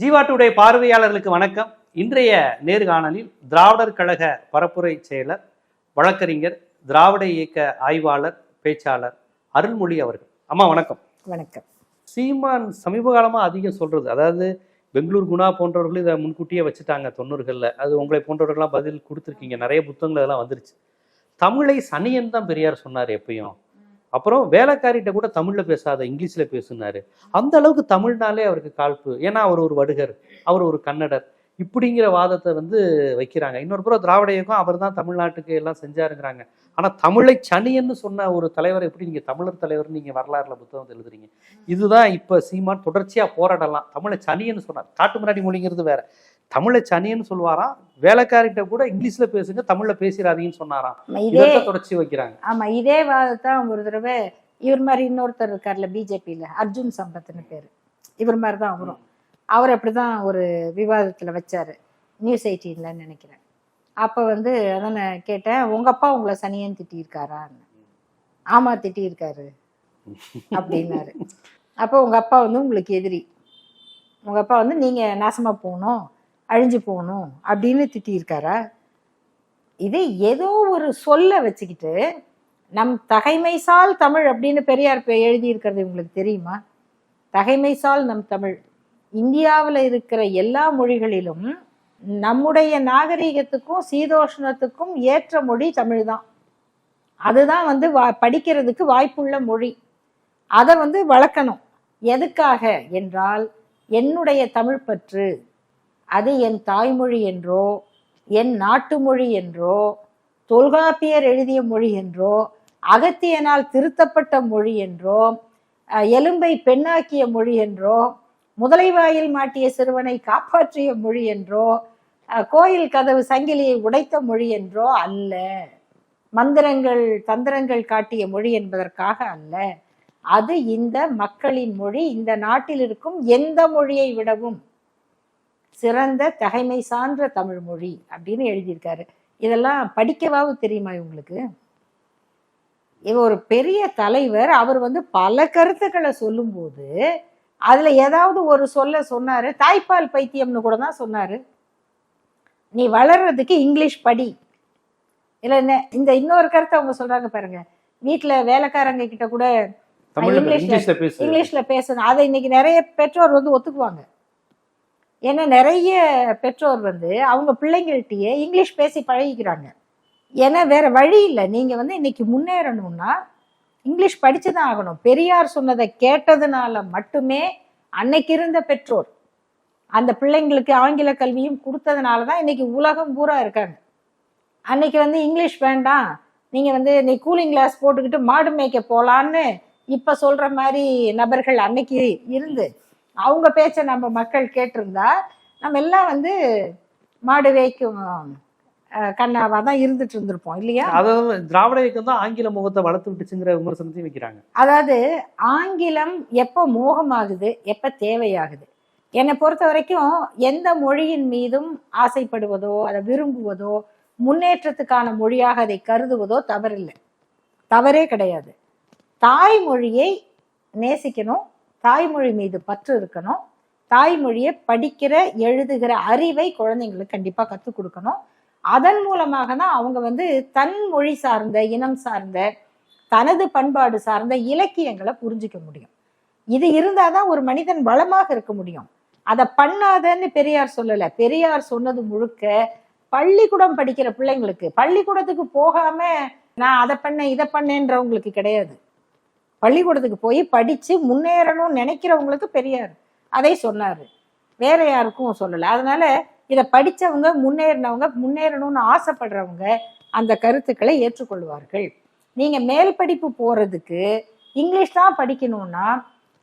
ஜீவாட்டுடைய பார்வையாளர்களுக்கு வணக்கம். இன்றைய நேர்காணலில் திராவிடர் கழக பரப்புரை செயலர் வழக்கறிஞர் திராவிட இயக்க ஆய்வாளர் பேச்சாளர் அருள்மொழி அவர்கள். அம்மா வணக்கம். வணக்கம். சீமான் சமீப காலமா அதிகம் சொல்றது. அதாவது பெங்களூர் குணா போன்றவர்களும் இதை முன்கூட்டியே வச்சுட்டாங்க தொண்ணூறுகளில். அது உங்களை போன்றவர்கள்லாம் பதில் கொடுத்துருக்கீங்க. நிறைய புத்தகங்கள் அதெல்லாம் வந்துருச்சு. தமிழை சனியன் தான் பெரியார் சொன்னார் எப்பயும். அப்புறம் வேலைக்காரிகிட்ட கூட தமிழ்ல பேசாத இங்கிலீஷ்ல பேசுனாரு. அந்த அளவுக்கு தமிழ்னாலே அவருக்கு காழ்ப்பு. ஏன்னா அவர் ஒரு வடுகர் அவர் ஒரு கன்னடர். இப்படிங்கிற வாதத்தை வந்து வைக்கிறாங்க. இன்னொரு புறம் திராவிட இயக்கம் அவர் தான் தமிழ்நாட்டுக்கு எல்லாம் செஞ்சாருங்கிறாங்க. ஆனா தமிழை சனியன்னு சொன்ன ஒரு தலைவர் எப்படி நீங்க தமிழர் தலைவர் நீங்க வரலாறுல புத்தகம் எழுதுறீங்க? இதுதான் இப்ப சீமான் தொடர்ச்சியா போராடலாம். தமிழை சனியன்னு சொன்னார். காட்டு முன்னாடி மொழிங்கிறது வேற. தமிழை சனியன்னு சொல்லுவாராம் வேலைக்காரிட்ட கூட இங்கிலீஷ்ல பேசுங்க தமிழ்ல பேசிடாதீங்கன்னு சொன்னாராம். இதே தொடர்ச்சி வைக்கிறாங்க. ஆமா இதே வாதத்தான் ஒரு தடவை இவர் மாதிரி இன்னொருத்தர் இருக்கார்ல பிஜேபியில அர்ஜுன் சம்பத்னு பேரு. இவர் மாதிரி தான் அவரும். அவர் அப்படிதான் ஒரு விவாதத்துல வச்சாரு நியூஸ் எயிட்டீன்லன்னு நினைக்கிறேன். அப்ப வந்து அதான் நான் கேட்டேன் உங்க அப்பா உங்களை சனியன் திட்டியிருக்காரான்னு. ஆமா திட்டியிருக்காரு. அப்படின்னாரு. அப்போ உங்க அப்பா வந்து உங்களுக்கு எதிரி. உங்க அப்பா வந்து நீங்க நாசமா போகணும். அழிஞ்சு போகணும் அப்படின்னு திட்டியிருக்காரா? இது ஏதோ ஒரு சொல்ல வச்சுக்கிட்டு நம் தகைமைசால் தமிழ் அப்படின்னு பெரியார் பெ- எழுதியிருக்கிறது உங்களுக்கு தெரியுமா? தகைமைசால் நம் தமிழ். இந்தியாவில் இருக்கிற எல்லா மொழிகளிலும் நம்முடைய நாகரிகத்துக்கும் சீதோஷ்ணத்துக்கும் ஏற்ற மொழி தமிழ் தான். அதுதான் வந்து வா படிக்கிறதுக்கு வாய்ப்புள்ள மொழி. அதை வந்து வளர்க்கணும். எதுக்காக? என்றால் என்னுடைய தமிழ் பற்று அது என் தாய்மொழி என்றோ என் நாட்டு மொழி என்றோ தொல்காப்பியர் எழுதிய மொழி என்றோ அகத்தியனால் திருத்தப்பட்ட மொழி என்றோ எலும்பை பெண்ணாக்கிய மொழி என்றோ முதலைவாயில் மாட்டிய சிறுவனை காப்பாற்றிய மொழி என்றோ கோயில் கதவு சங்கிலியை உடைத்த மொழி என்றோ அல்ல. மந்திரங்கள் தந்திரங்கள் காட்டிய மொழி என்பதற்காக அல்ல. அது இந்த மக்களின் மொழி இந்த நாட்டில் இருக்கும் எந்த மொழியை விடவும் சிறந்த தகைமை சான்ற தமிழ் மொழி அப்படின்னு எழுதியிருக்காரு. இதெல்லாம் படிக்கவாவது தெரியுமா இவங்களுக்கு? இவர் ஒரு பெரிய தலைவர். அவர் வந்து பல கருத்துக்களை சொல்லும்போது அதுல ஏதாவது ஒரு சொல்ல சொன்னாரு. தாய்ப்பால் பைத்தியம்னு கூட தான் சொன்னாரு. நீ வளர்றதுக்கு இங்கிலீஷ் படி. இல்ல என்ன- இந்த இன்னொரு கருத்தை அவங்க சொல்றாங்க பாருங்க. வீட்டுல வேலைக்காரங்க கிட்ட கூட இங்கிலீஷ்ல- இங்கிலீஷ்ல பேசணும். அதை இன்னைக்கு நிறைய பெற்றோர் வந்து ஒத்துக்குவாங்க. ஏன்னா நிறைய பெற்றோர் வந்து அவங்க பிள்ளைங்கள்ட்டயே இங்கிலீஷ் பேசி பழகிக்கிறாங்க. ஏன்னா வேறு வழி இல்லை. நீங்கள் வந்து இன்றைக்கி முன்னேறணும்னா இங்கிலீஷ் படித்து தான் ஆகணும். பெரியார் சொன்னதை கேட்டதுனால மட்டுமே அன்னைக்கு இருந்த பெற்றோர் அந்த பிள்ளைங்களுக்கு ஆங்கில கல்வியும் கொடுத்ததுனால தான் இன்றைக்கி உலகம் பூரா இருக்காங்க. அன்னைக்கு வந்து இங்கிலீஷ் வேண்டாம். நீங்கள் வந்து நீ கூலிங் கிளாஸ் போட்டுக்கிட்டு மாடு மேய்க்க போகலான்னு இப்போ சொல்கிற மாதிரி நபர்கள் அன்னைக்கு இருந்து அவங்க பேச்ச நம்ம மக்கள் கேட்டிருந்தா நம்ம எல்லாம் வந்து மாடு வேய்க்கும் கண்ணாவா தான் இருந்துட்டு இருந்திருப்போம் இல்லையா? அதாவது திராவிட இயக்கம் தான் ஆங்கில முகத்தை வளர்த்து விட்டுச்சுங்கிற விமர்சனத்தையும் வைக்கிறாங்க. அதாவது ஆங்கிலம் எப்போ மோகமாகுது எப்ப தேவையாகுது? என்னை பொறுத்த வரைக்கும் எந்த மொழியின் மீதும் ஆசைப்படுவதோ அதை விரும்புவதோ முன்னேற்றத்துக்கான மொழியாக அதை கருதுவதோ தவறில்லை. தவறே கிடையாது. தாய்மொழியை நேசிக்கணும் தாய்மொழி மீது பற்று இருக்கணும். தாய்மொழியை படிக்கிற எழுதுகிற அறிவை குழந்தைங்களுக்கு கண்டிப்பாக கற்றுக் கொடுக்கணும். அதன் மூலமாக தான் அவங்க வந்து தன் மொழி சார்ந்த இனம் சார்ந்த தனது பண்பாடு சார்ந்த இலக்கியங்களை புரிஞ்சிக்க முடியும். இது இருந்தால் தான் ஒரு மனிதன் வளமாக இருக்க முடியும். அதை பண்ணாதன்னு பெரியார் சொல்லலை. பெரியார் சொன்னது முழுக்க பள்ளிக்கூடம் படிக்கிற பிள்ளைங்களுக்கு பள்ளிக்கூடத்துக்கு போகாம நான் அதை பண்ணேன் இதை பண்ணேன்றவங்களுக்கு கிடையாது. பள்ளிக்கூடத்துக்கு போய் படித்து முன்னேறணும்னு நினைக்கிறவங்களுக்கு பெரியார் அதை சொன்னார். வேற யாருக்கும் சொல்லலை. அதனால இதை படித்தவங்க முன்னேறினவங்க முன்னேறணும்னு ஆசைப்படுறவங்க அந்த கருத்துக்களை ஏற்றுக்கொள்வார்கள். நீங்கள் மேல் படிப்பு போகிறதுக்கு இங்கிலீஷ் தான் படிக்கணும்னா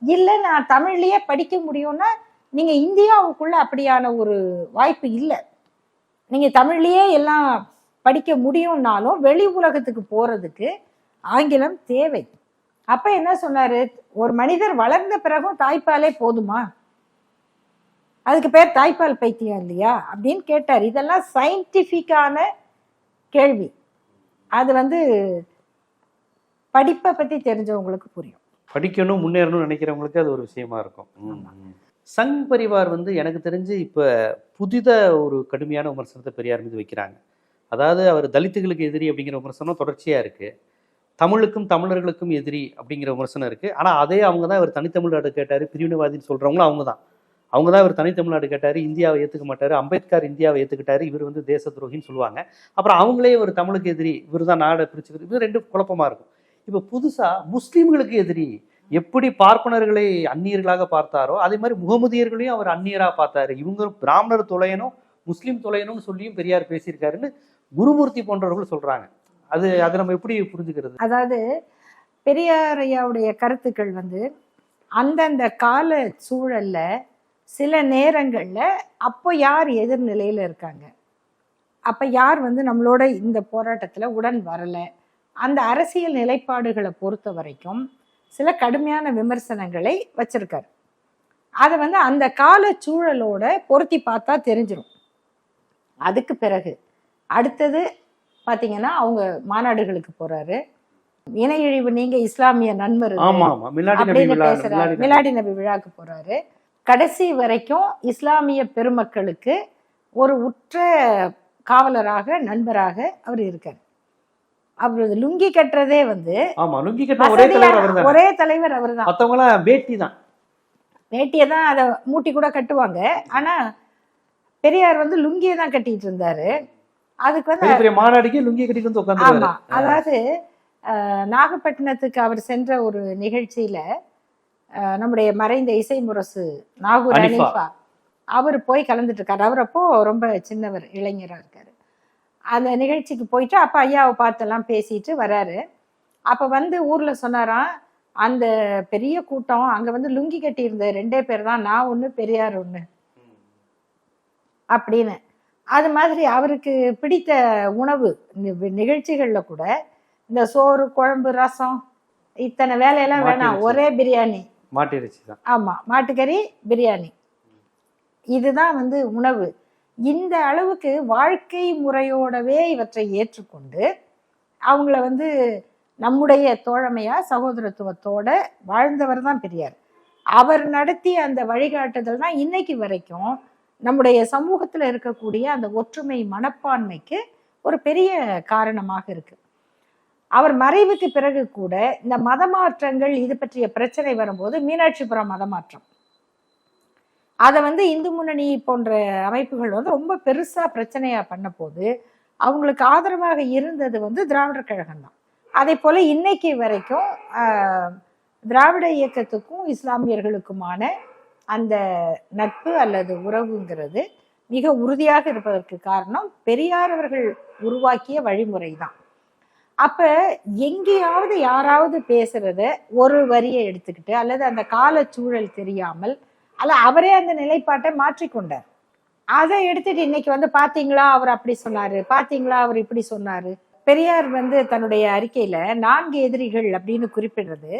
இல்லை நான் தமிழ்லேயே படிக்க முடியும்னா நீங்கள் இந்தியாவுக்குள்ள அப்படியான ஒரு வாய்ப்பு இல்லை. நீங்கள் தமிழ்லேயே எல்லாம் படிக்க முடியும்னாலும் வெளி உலகத்துக்கு போகிறதுக்கு ஆங்கிலம் தேவை. அப்ப என்ன சொன்னாரு? ஒரு மனிதர் வளர்ந்த பிறகும் தாய்ப்பாலே போதுமா? அதுக்கு பேர் தாய்ப்பால் பைத்தியம் இல்லையா? அப்படின்னு கேட்டார். இதெல்லாம் சயின்டிஃபிக்கான கேள்வி. அது வந்து படிப்பை பத்தி தெரிஞ்சவங்களுக்கு புரியும். படிக்கணும் முன்னேறணும்னு நினைக்கிறவங்களுக்கு அது ஒரு விஷயமா இருக்கும். சங் பரிவார் வந்து எனக்கு தெரிஞ்சு இப்ப புதித ஒரு கடுமையான விமர்சனத்தை பெரியார் மீது வைக்கிறாங்க. அதாவது அவர் தலித்துகளுக்கு எதிரி அப்படிங்கிற விமர்சனம் தொடர்ச்சியா இருக்கு. தமிழுக்கும் தமிழர்களுக்கும் எதிரி அப்படிங்கிற விமர்சனம் இருக்குது ஆனால் அதே அவங்க தான் இவர் தனித்தமிழ்நாடு கேட்டார் பிரிவினைவாதின்னு சொல்கிறவங்களும் அவங்க தான். அவங்க தான் இவர் தனித்தமிழ்நாடு கேட்டார் இந்தியாவை ஏற்றுக்க மாட்டார் அம்பேத்கர் இந்தியாவை ஏற்றுக்கிட்டார் இவர் வந்து தேச துரோகின்னு சொல்லுவாங்க. அப்புறம் அவங்களே ஒரு தமிழுக்கு எதிரி இவர் தான் நாடை பிரிச்சுக்கிறது இது ரெண்டு குழப்பமாக இருக்கும். இப்போ புதுசாக முஸ்லீம்களுக்கு எதிரி எப்படி பார்ப்பனர்களை அந்நியர்களாக பார்த்தாரோ அதே மாதிரி முகமதியர்களையும் அவர் அந்நியராக பார்த்தாரு. இவங்க பிராமணர் தொலையனும் முஸ்லீம் தொலையனும்னு சொல்லியும் பெரியார் பேசியிருக்காருன்னு குருமூர்த்தி போன்றவர்கள் சொல்கிறாங்க அது அதை நம்ம எப்படி புரிஞ்சுக்கிறது? அதாவது பெரியார் ஐயாவுடைய கருத்துக்கள் வந்து அந்தந்த கால சூழல்ல சில நேரங்கள்ல அப்போ யார் எதிர்நிலையில இருக்காங்க? அப்ப யார் வந்து நம்மளோட இந்த போராட்டத்துல உடன் வரல? அந்த அரசியல் நிலைப்பாடுகளை பொறுத்த வரைக்கும் சில கடுமையான விமர்சனங்களை வச்சிருக்காரு. அதை வந்து அந்த கால சூழலோட பொருத்தி பார்த்தா தெரிஞ்சிடும் அதுக்கு பிறகு அடுத்தது பார்த்தீங்கன்னா அவங்க மாநாடுகளுக்கு போறாரு. இணை இழிவு நீங்க இஸ்லாமிய நண்பர் அப்படின்னு பேசுறாரு. மிலாடி நபி. விழாக்கு போறாரு. கடைசி வரைக்கும் இஸ்லாமிய பெருமக்களுக்கு ஒரு உற்ற காவலராக நண்பராக அவர் இருக்கார். அவர் லுங்கி கட்டுறதே வந்து ஆமா லுங்கி கட்ட ஒரே தலைவர் அவர் தான் மத்தவங்களாம் பேட்டி தான். வேட்டியை தான் அதை மூட்டி கூட கட்டுவாங்க. ஆனா பெரியார் வந்து லுங்கியை தான் கட்டிட்டு இருந்தாரு. அதுக்கு வந்து மாநாடுக்கே லுங்கி கட்டிட்டு வந்து ஆமா. உட்காந்து அதாவது நாகப்பட்டினத்துக்கு அவர் சென்ற ஒரு நிகழ்ச்சியில நம்முடைய மறைந்த இசை முரசு நாகூர் அனிஃபா. அவர் போய் கலந்துட்டு இருக்காரு அவர் அப்போ ரொம்ப சின்னவர் இளைஞரா இருக்காரு. அந்த நிகழ்ச்சிக்கு போயிட்டு அப்ப ஐயாவை பார்த்தெல்லாம் பேசிட்டு வராரு. அப்ப வந்து ஊர்ல சொன்னாராம் அந்த பெரிய கூட்டம் அங்க வந்து லுங்கி கட்டி இருந்த ரெண்டே பேர் தான் நான் ஒண்ணு பெரியார் ஒண்ணு. அப்படின்னு. அது மாதிரி அவருக்கு பிடித்த உணவு நிகழ்ச்சிகள்ல கூட இந்த சோறு குழம்பு ரசம் இத்தனை வேலையெல்லாம் வேணாம். ஒரே பிரியாணி. மாட்டிருச்சு தான். ஆமா மாட்டுக்கறி பிரியாணி. இதுதான் வந்து உணவு. இந்த அளவுக்கு வாழ்க்கை முறையோடவே இவற்றை ஏற்றுக்கொண்டு அவங்கள வந்து நம்முடைய தோழமையா சகோதரத்துவத்தோட வாழ்ந்தவர் தான் பெரியார். அவர் நடத்திய அந்த வழிகாட்டுதல் தான் இன்னைக்கு வரைக்கும் நம்முடைய சமூகத்துல இருக்கக்கூடிய அந்த ஒற்றுமை மனப்பான்மைக்கு ஒரு பெரிய காரணமாக இருக்கு. அவர் மறைவுக்கு பிறகு கூட இந்த மதமாற்றங்கள் இது பற்றிய பிரச்சனை வரும்போது மீனாட்சிபுரம் மதமாற்றம். அதை வந்து இந்து முன்னணி போன்ற அமைப்புகள் வந்து ரொம்ப பெருசா பிரச்சனையா பண்ண போது அவங்களுக்கு ஆதரவாக இருந்தது வந்து திராவிடர் கழகம் தான். அதே போல இன்னைக்கு வரைக்கும் ஆஹ், திராவிட இயக்கத்துக்கும் இஸ்லாமியர்களுக்குமான அந்த நட்பு அல்லது உறவுங்கிறது மிக உறுதியாக இருப்பதற்கு காரணம் பெரியார் அவர்கள் உருவாக்கிய வழிமுறை தான் அப்ப எங்கேயாவது யாராவது பேசுறத ஒரு வரியை எடுத்துக்கிட்டு அல்லது அந்த காலச்சூழல் தெரியாமல் அல்ல அவரே அந்த நிலைப்பாட்டை மாற்றிக்கொண்டார். அதை எடுத்துட்டு இன்னைக்கு வந்து பாத்தீங்களா அவர் அப்படி சொன்னாரு பாத்தீங்களா அவர் இப்படி சொன்னாரு. பெரியார் வந்து தன்னுடைய அறிக்கையில நான்கு எதிரிகள் அப்படின்னு குறிப்பிடுறது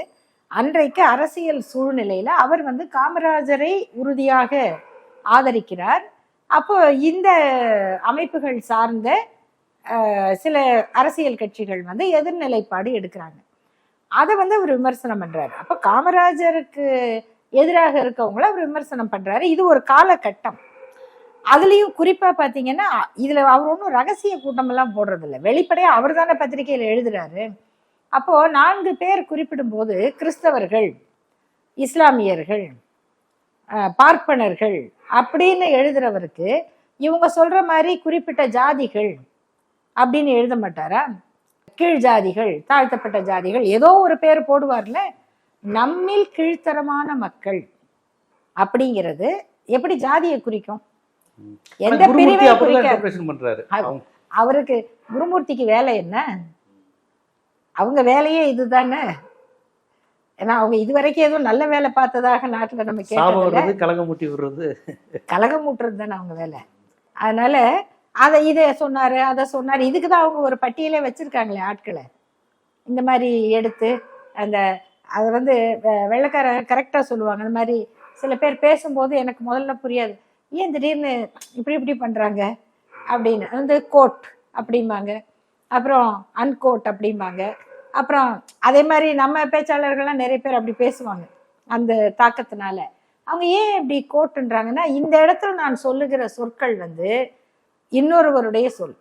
அன்றைக்கு அரசியல் சூழ்நிலையில அவர் வந்து காமராஜரை உறுதியாக ஆதரிக்கிறார். அப்போ இந்த அமைப்புகள் சார்ந்த சில அரசியல் கட்சிகள் வந்து எதிர்நிலைப்பாடு எடுக்கிறாங்க. அதை வந்து அவர் விமர்சனம் பண்றாரு. அப்ப காமராஜருக்கு எதிராக இருக்கவங்கள அவர் விமர்சனம் பண்றாரு. இது ஒரு காலகட்டம். அதுலயும் குறிப்பா பாத்தீங்கன்னா இதுல அவர் ஒன்றும் ரகசிய கூட்டம் எல்லாம் போடுறது இல்ல வெளிப்படையா அவர் தானே பத்திரிகையில எழுதுறாரு. அப்போ நான்கு பேர் குறிப்பிடும்போது கிறிஸ்தவர்கள் இஸ்லாமியர்கள் பார்ப்பனர்கள் அப்படின்னு எழுதுறவருக்கு இவங்க சொல்ற மாதிரி குறிப்பிட்ட ஜாதிகள் அப்படின்னு எழுத மாட்டாரா? கீழ் ஜாதிகள் தாழ்த்தப்பட்ட ஜாதிகள் ஏதோ ஒரு பேர் போடுவார்ல நம்மில் கீழ்த்தரமான மக்கள் அப்படிங்கிறது எப்படி ஜாதியை குறிக்கும்? எந்த பிரிவை குறிக்க? அவருக்கு குருமூர்த்திக்கு வேலை என்ன? அவங்க வேலையே இதுதானே? ஏன்னா அவங்க இதுவரைக்கும் எதுவும் நல்ல வேலை பார்த்ததாக நாட்டுல நம்ம வர்றது கலகம் மூட்டி விடுறது. கலகம் ஊட்டுறது தானே அவங்க வேலை. அதனால அதை இதை சொன்னாரு அதை சொன்னாரு. இதுக்கு தான் அவங்க ஒரு பட்டியலே வச்சிருக்காங்களே ஆட்களை. இந்த மாதிரி எடுத்து அந்த அது வந்து வெள்ளைக்கார கரெக்டா சொல்லுவாங்க. அந்த மாதிரி சில பேர் பேசும்போது எனக்கு முதல்ல புரியாது. ஏன் திடீர்னு இப்படி இப்படி பண்றாங்க? அப்படின்னு. வந்து கோட் அப்படிம்பாங்க. அப்புறம் அன்கோட் அப்படிம்பாங்க. அப்புறம் அதே மாதிரி நம்ம பேச்சாளர்கள்லாம் நிறைய பேர் அப்படி பேசுவாங்க அந்த தாக்கத்தினால. அவங்க ஏன் இப்படி கோட்டுன்றாங்கன்னா இந்த இடத்துல நான் சொல்லுகிற சொற்கள் வந்து இன்னொருவருடைய சொல்.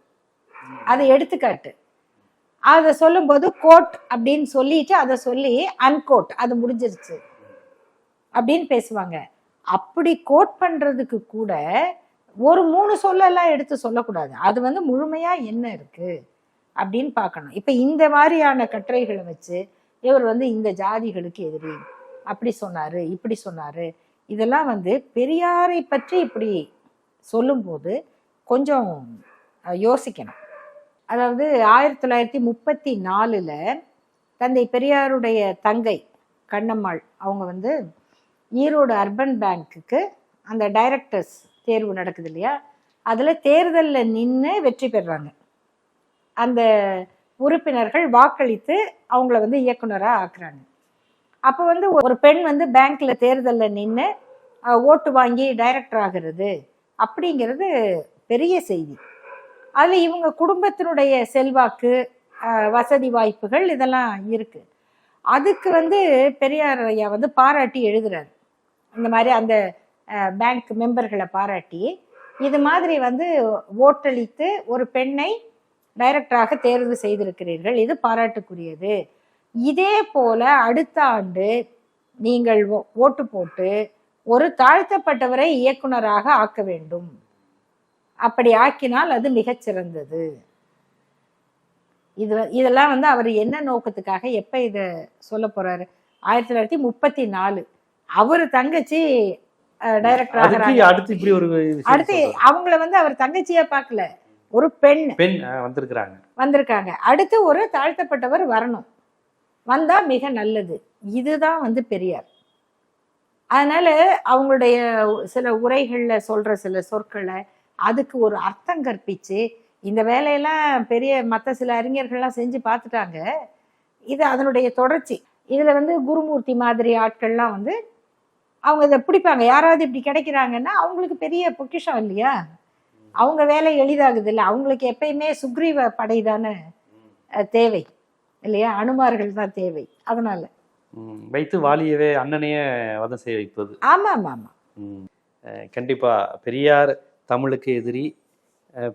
அதை எடுத்துக்காட்டு. அதை சொல்லும்போது கோட் அப்படின்னு சொல்லிட்டு அதை சொல்லி அன்கோட் அது முடிஞ்சிருச்சு அப்படின்னு பேசுவாங்க. அப்படி கோட் பண்ணுறதுக்கு கூட ஒரு மூணு சொல்லெல்லாம் எடுத்து சொல்லக்கூடாது. அது வந்து முழுமையாக என்ன இருக்குது அப்படின்னு பார்க்கணும். இப்போ இந்த மாதிரியான கட்டுரைகளை வச்சு இவர் வந்து இந்த ஜாதிகளுக்கு எதிரி. அப்படி சொன்னார் இப்படி சொன்னார். இதெல்லாம் வந்து பெரியாரை பற்றி இப்படி சொல்லும்போது கொஞ்சம் யோசிக்கணும். அதாவது ஆயிரத்தி தொள்ளாயிரத்தி முப்பத்தி நாலில் தந்தை பெரியாருடைய தங்கை கண்ணம்மாள் அவங்க வந்து ஈரோடு அர்பன் பேங்க்குக்கு அந்த டைரக்டர்ஸ் தேர்வு நடக்குது இல்லையா? அதில் தேர்தலில் நின்று வெற்றி பெறுறாங்க அந்த உறுப்பினர்கள் வாக்களித்து அவங்கள வந்து இயக்குனராக ஆக்குறாங்க. அப்போ வந்து ஒரு பெண் வந்து பேங்க்ல தேர்தலில் நின்று ஓட்டு வாங்கி டைரக்டர் ஆகிறது அப்படிங்கிறது பெரிய செய்தி. அதில் இவங்க குடும்பத்தினுடைய செல்வாக்கு வசதி வாய்ப்புகள் இதெல்லாம் இருக்கு. அதுக்கு வந்து பெரியார் ஐயா வந்து பாராட்டி எழுதுறாரு. இந்த மாதிரி அந்த பேங்க் மெம்பர்களை பாராட்டி இது மாதிரி வந்து ஓட்டளித்து ஒரு பெண்ணை டைரக்டராக தேர்வு செய்திருக்கிறீர்கள். இது பாராட்டுக்குரியது. இதே போல அடுத்த ஆண்டு நீங்கள் ஓட்டு போட்டு ஒரு தாழ்த்தப்பட்டவரை இயக்குனராக ஆக்க வேண்டும். அப்படி ஆக்கினால் அது மிகச்சிறந்தது இது இதெல்லாம் வந்து அவர் என்ன நோக்கத்துக்காக எப்ப இத சொல்ல போறாரு? ஆயிரத்தி தொள்ளாயிரத்தி முப்பத்தி நாலு. அவர் தங்கச்சி டைரக்டர் அடுத்து இப்படி ஒரு விஷயம் அடுத்து சொல்றாரு. அவங்கள வந்து அவர் தங்கச்சியா பார்க்கல. ஒரு பெண் பெண் வந்திருக்கிறாங்க. வந்திருக்காங்க. அடுத்து ஒரு தாழ்த்தப்பட்டவர் வரணும். வந்தா மிக நல்லது. இதுதான் வந்து பெரியார். அதனால அவங்களுடைய சில உரைகள்ல சொல்ற சில சொற்களை அதுக்கு ஒரு அர்த்தம் கற்பிச்சு இந்த வேலையெல்லாம் பெரிய மற்ற சில அறிஞர்கள்லாம் செஞ்சு பார்த்துட்டாங்க இது அதனுடைய தொடர்ச்சி. இதுல வந்து குருமூர்த்தி மாதிரி ஆட்கள்லாம் வந்து அவங்க இதை பிடிப்பாங்க. யாராவது இப்படி கிடைக்கிறாங்கன்னா அவங்களுக்கு பெரிய பொக்கிஷம் இல்லையா? அவங்க வேலை எளிதாகுது இல்லை அவங்களுக்கு எப்பயுமே சுக்ரீவ படை தானே தேவை. இல்லையா? அனுமார்கள் தான் தேவை. அதனால. வைத்து வாலியவே அண்ணனையே வதம் செய்ய வைப்பது. ஆமா ஆமா ஆமா ம். அஹ் கண்டிப்பா. பெரியார் தமிழுக்கு எதிரி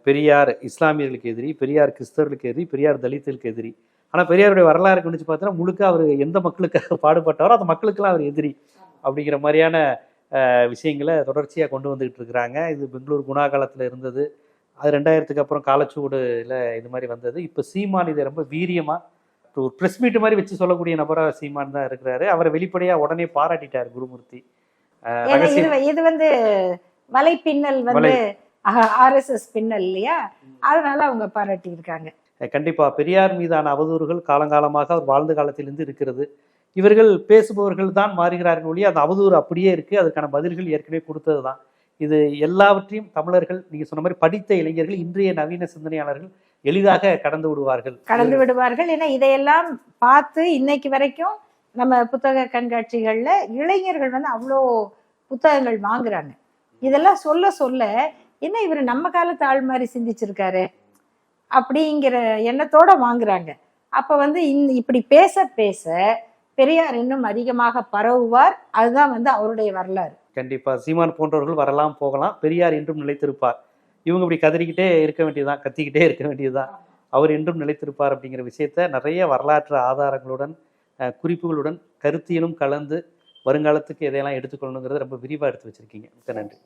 பெரியார் இஸ்லாமியர்களுக்கு எதிரி பெரியார் கிறிஸ்தவர்களுக்கு எதிரி பெரியார் தலித்துகளுக்கு எதிரி. ஆனா பெரியாருடைய வரலாறு கணிச்சு பார்த்தா முழுக்க அவர் எந்த மக்களுக்காக பாடுபட்டாரோ அந்த மக்களுக்கெல்லாம் அவர் எதிரி. அப்படிங்கிற மாதிரியான விஷயங்களை தொடர்ச்சியா கொண்டு வந்துகிட்டு இருக்கிறாங்க. இது பெங்களூர் குணா காலத்துல இருந்தது. அது ரெண்டாயிரத்துக்கு அப்புறம் காலச்சுவடுல இது மாதிரி வந்தது. இப்போ சீமான் இதை ரொம்ப வீரியமா ஒரு ப்ரெஸ் மீட் மாதிரி வச்சு சொல்லக்கூடிய நபரா சீமான் தான் இருக்கிறாரு. அவரை வெளிப்படையா உடனே பாராட்டிட்டார் குருமூர்த்தி. இது வந்து வலை பின்னல் வந்து ஆர்எஸ்எஸ் பின்னல் இல்லையா? அதனால அவங்க பாராட்டி இருக்காங்க கண்டிப்பா. பெரியார் மீதான அவதூறுகள் காலங்காலமாக அவர் வாழ்ந்த காலத்திலிருந்து இருக்கிறது. இவர்கள் பேசுபவர்கள் தான் மாறுகிறார்கள் ஒழிய அந்த அவதூறு அப்படியே இருக்குது அதுக்கான பதில்கள் ஏற்கனவே கொடுத்தது தான் இது எல்லாவற்றையும் தமிழர்கள் நீங்க சொன்ன மாதிரி படித்த இளைஞர்கள் இன்றைய நவீன சிந்தனையாளர்கள் எளிதாக கடந்து விடுவார்கள். கடந்து விடுவார்கள். ஏன்னா இதையெல்லாம் பார்த்து இன்னைக்கு வரைக்கும் நம்ம புத்தக கண்காட்சிகள்ல இளைஞர்கள் வந்து அவ்வளோ புத்தகங்கள் வாங்குறாங்க. இதெல்லாம் சொல்ல சொல்ல என்ன இவர் நம்ம காலத்து ஆள் மாதிரி சிந்திச்சிருக்காரு அப்படிங்கிற எண்ணத்தோட வாங்குறாங்க. அப்ப வந்து இந்த இப்படி பேச பேச பெரியார் இன்னும் அதிகமாக பரவுவார். அதுதான் வந்து அவருடைய வரலாறு. கண்டிப்பா. சீமான் போன்றவர்கள் வரலாம் போகலாம். பெரியார் என்றும் நிலைத்திருப்பார். இவங்க இப்படி கதறிக்கிட்டே இருக்க வேண்டியதுதான் கத்திக்கிட்டே இருக்க வேண்டியதுதான். அவர் என்றும் நிலைத்திருப்பார் அப்படிங்கிற விஷயத்த நிறைய வரலாற்று ஆதாரங்களுடன் குறிப்புகளுடன் கருத்தியலும் கலந்து வருங்காலத்துக்கு எதையெல்லாம் எடுத்துக்கொள்ளணுங்கிறத ரொம்ப விரிவாக எடுத்து வச்சிருக்கீங்க. மிக்க நன்றி.